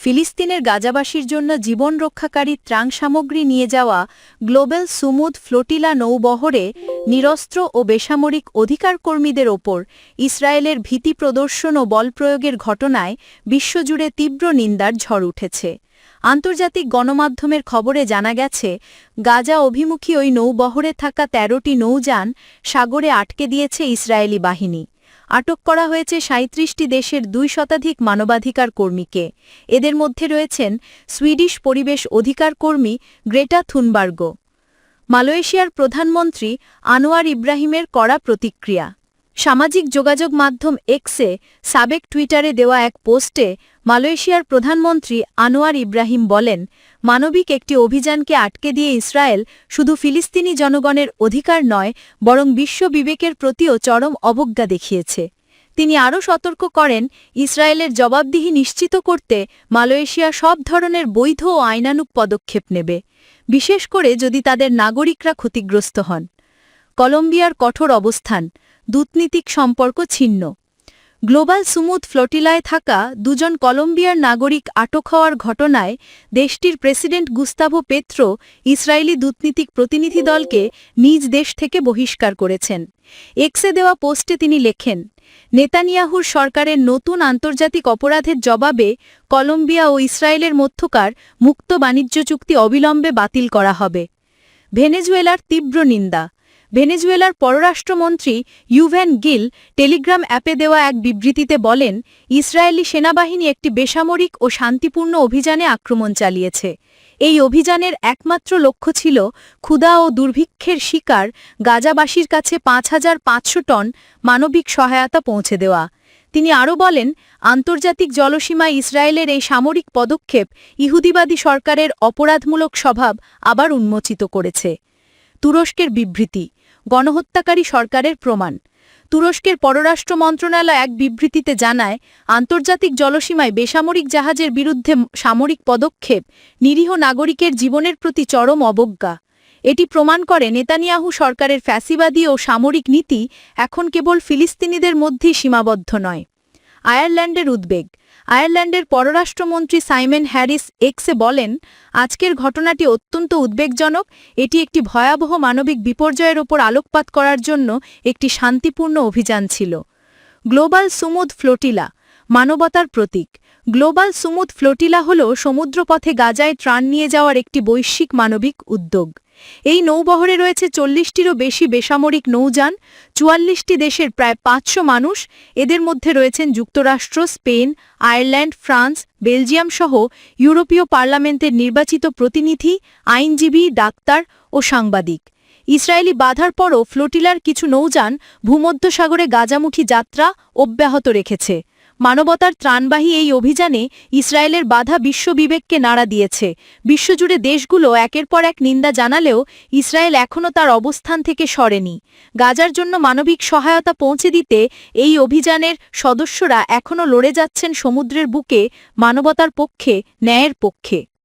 ফিলিস্তিনের গাজাবাসীর জন্য জীবন রক্ষাকারী ত্রাণ সামগ্রী নিয়ে যাওয়া গ্লোবাল সুমুদ ফ্লোটিলা নৌবহরে নিরস্ত্র ও বেসামরিক অধিকার কর্মীদের ওপর ইসরায়েলের ভীতি প্রদর্শন ও বল প্রয়োগের ঘটনায় বিশ্বজুড়ে তীব্র নিন্দার ঝড় উঠেছে। আন্তর্জাতিক গণমাধ্যমের খবরে জানা গেছে, গাজা অভিমুখী ওই নৌবহরে থাকা ১৩টি নৌযান সাগরে আটকে দিয়েছে ইসরায়েলি বাহিনী। আটক করা হয়েছে সাঁত্রিশটি দেশের দুই শতাধিক মানবাধিকার কর্মীকে। এদের মধ্যে রয়েছেন সুইডিশ পরিবেশ অধিকার কর্মী গ্রেটা থুনবার্গ। মালয়েশিয়ার প্রধানমন্ত্রী আনোয়ার ইব্রাহিমের কড়া প্রতিক্রিয়া। সামাজিক যোগাযোগ মাধ্যম এক্সে সাবেক টুইটারে দেওয়া এক পোস্টে মালয়েশিয়ার প্রধানমন্ত্রী আনোয়ার ইব্রাহিম বলেন, মানবিক একটি অভিযানকে আটকে দিয়ে ইসরায়েল শুধু ফিলিস্তিনি জনগণের অধিকার নয়, বরং বিশ্ব বিবেকের প্রতিও চরম অবজ্ঞা দেখিয়েছে। তিনি আরও সতর্ক করেন, ইসরায়েলের জবাবদিহি নিশ্চিত করতে মালয়েশিয়া সব ধরনের বৈধ ও আইনানুক পদক্ষেপ নেবে, বিশেষ করে যদি তাদের নাগরিকরা ক্ষতিগ্রস্ত হন। কলম্বিয়ার কঠোর অবস্থান, দূতনীতিক সম্পর্ক ছিন্ন। গ্লোবাল সুমুদ ফ্লোটিলায় থাকা দুজন কলম্বিয়ার নাগরিক আটক হওয়ার ঘটনায় দেশটির প্রেসিডেন্ট গুস্তাভো পেত্রো ইসরায়েলি দূতনীতিক প্রতিনিধি দলকে নিজ দেশ থেকে বহিষ্কার করেছেন। এক্সে দেওয়া পোস্টে তিনি লেখেন, নেতানিয়াহুর সরকারের নতুন আন্তর্জাতিক অপরাধের জবাবে কলম্বিয়া ও ইসরায়েলের মধ্যকার মুক্ত বাণিজ্য চুক্তি অবিলম্বে বাতিল করা হবে। ভেনেজুয়েলার তীব্র নিন্দা ভেনেজুয়েলার পররাষ্ট্রমন্ত্রী ইউভ্যান গিল টেলিগ্রাম অ্যাপে দেওয়া এক বিবৃতিতে বলেন, ইসরায়েলি সেনাবাহিনী একটি বেসামরিক ও শান্তিপূর্ণ অভিযানে আক্রমণ চালিয়েছে। এই অভিযানের একমাত্র লক্ষ্য ছিল ক্ষুধা ও দুর্ভিক্ষের শিকার গাজাবাসীর কাছে পাঁচ হাজার পাঁচশো টন মানবিক সহায়তা পৌঁছে দেওয়া। তিনি আরও বলেন, আন্তর্জাতিক জলসীমায় ইসরায়েলের এই সামরিক পদক্ষেপ ইহুদিবাদী সরকারের অপরাধমূলক স্বভাব আবার উন্মোচিত করেছে। তুরস্কের বিবৃতি গণহত্যাকারী সরকারের প্রমাণ। তুরস্কের পররাষ্ট্র মন্ত্রণালয় এক বিবৃতিতে জানায়, আন্তর্জাতিক জলসীমায় বেসামরিক জাহাজের বিরুদ্ধে সামরিক পদক্ষেপ নিরীহ নাগরিকের জীবনের প্রতি চরম অবজ্ঞা। এটি প্রমাণ করে নেতানিয়াহু সরকারের ফ্যাসিবাদী ও সামরিক নীতি এখন কেবল ফিলিস্তিনিদের মধ্যেই সীমাবদ্ধ নয়। আয়ারল্যান্ডের উদ্বেগ। আয়ারল্যান্ডের পররাষ্ট্রমন্ত্রী সাইমেন হ্যারিস এক্সে বলেন, আজকের ঘটনাটি অত্যন্ত উদ্বেগজনক। এটি একটি ভয়াবহ মানবিক বিপর্যয়ের ওপর আলোকপাত করার জন্য একটি শান্তিপূর্ণ অভিযান ছিল। গ্লোবাল সুমুদ ফ্লোটিলা, মানবতার প্রতীক। গ্লোবাল সুমুদ ফ্লোটিলা হল সমুদ্রপথে গাজায় ত্রাণ নিয়ে যাওয়ার একটি বৈশ্বিক মানবিক উদ্যোগ। এই নৌবহরে রয়েছে চল্লিশটিরও বেশি বেসামরিক নৌযান, চুয়াল্লিশটি দেশের প্রায় পাঁচশো মানুষ, এদের মধ্যে রয়েছেন যুক্তরাষ্ট্র, স্পেন, আয়ারল্যান্ড, ফ্রান্স, বেলজিয়াম সহ ইউরোপীয় পার্লামেন্টের নির্বাচিত প্রতিনিধি, আইনজীবী, ডাক্তার ও সাংবাদিক। ইসরায়েলি বাধার পরও ফ্লোটিলার কিছু নৌযান ভূমধ্যসাগরে গাজামুখী যাত্রা অব্যাহত রেখেছে। মানবতার ত্রাণবাহী এই অভিযানে ইসরায়েলের বাধা বিশ্ববিবেককে নাড়া দিয়েছে। বিশ্বজুড়ে দেশগুলো একের পর এক নিন্দা জানালেও ইসরায়েল এখনও তার অবস্থান থেকে সরেনি। গাজার জন্য মানবিক সহায়তা পৌঁছে দিতে এই অভিযানের সদস্যরা এখনও লড়ে যাচ্ছেন সমুদ্রের বুকে, মানবতার পক্ষে, ন্যায়ের পক্ষে।